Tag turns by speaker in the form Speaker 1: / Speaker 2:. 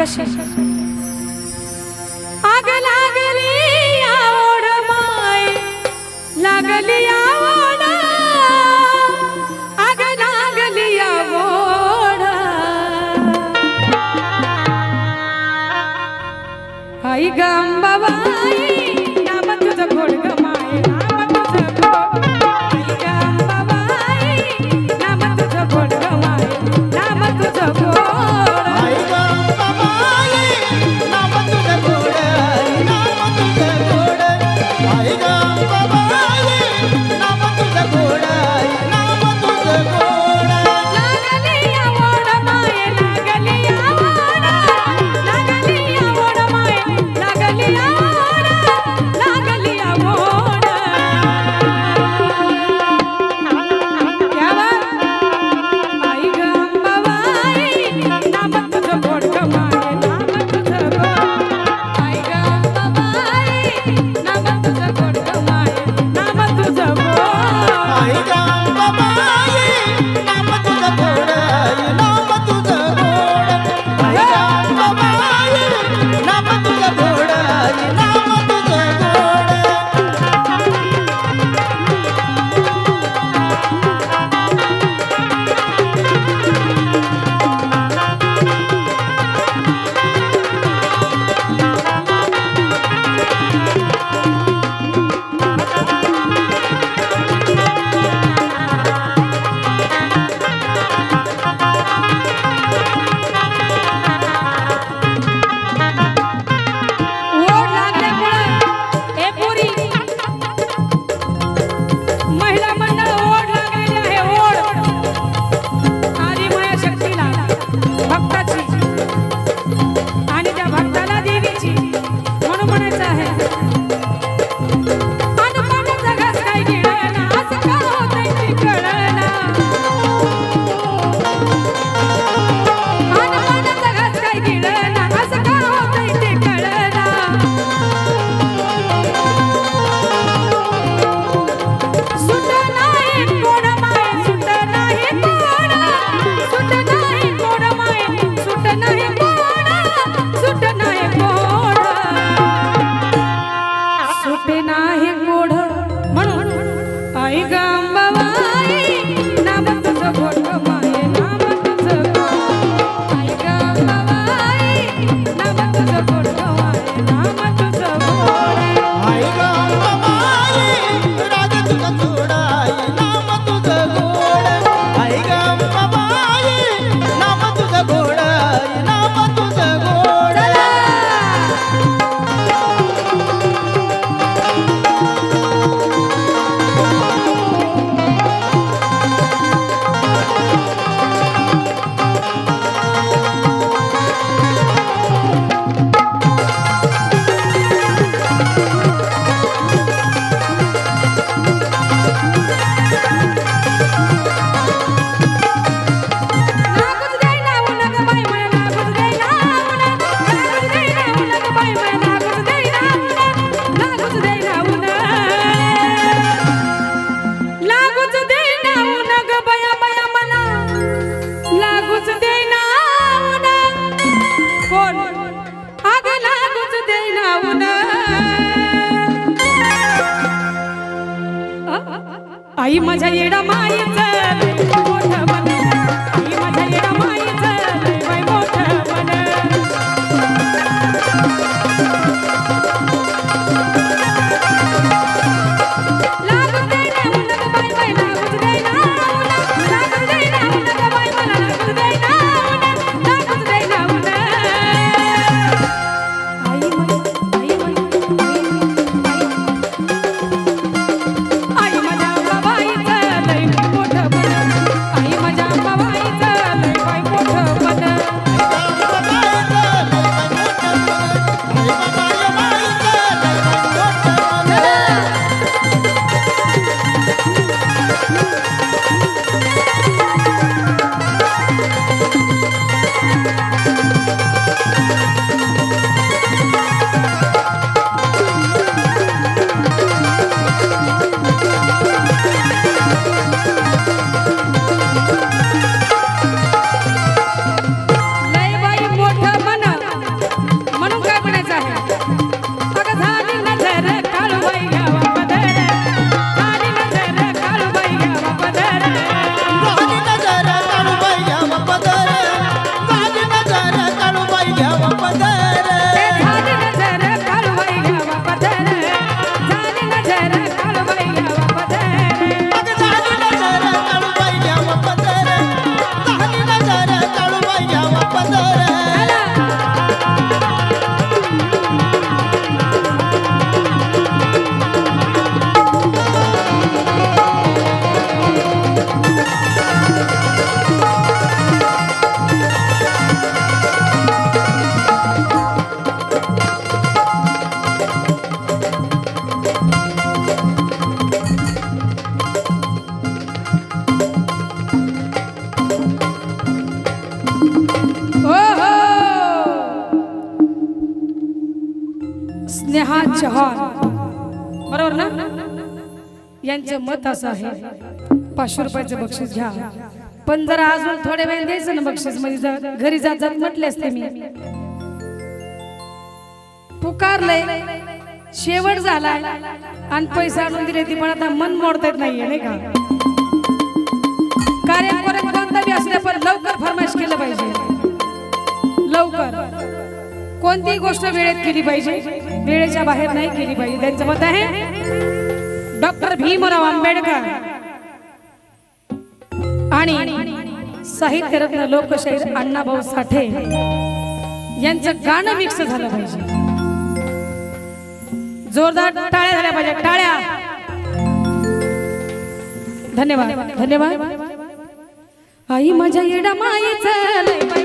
Speaker 1: कशी? आग लागली आवड माय. लागली आवड. आग लागली मजा येडा मायचा स्नेहा चव्हाण. बरोबर ना? यांचं मत असं आहे पाचशे रुपयाचं बक्षीस घ्या. पण जरा अजून थोडे वेळ द्यायचं ना बक्षीस म्हणजे घरी जात जात म्हटले असते मी. पुकारलंय शेवट झालाय आणि पैसा आणून दिले ती पण आता मन मोडता येत नाहीये नाही का? कार्यक्रम कोणता बी असले पण लवकर फरमाईश केलं पाहिजे. लवकर. कोणतीही गोष्ट वेळेत केली पाहिजे. वेळेच्या बाहेर नाही केली पाहिजे. त्यांचं मत आहे डॉक्टर भीमराव आंबेडकर. आणि साहित्यरत्न लोकशाहीर अण्णाभाऊ साठे यांचं गाणं मिक्स झालं पाहिजे. जोरदार टाळ्या झाल्या पाहिजे टाळ्या. धन्यवाद. धन्यवाद. आई माझ्या येडा मायेचं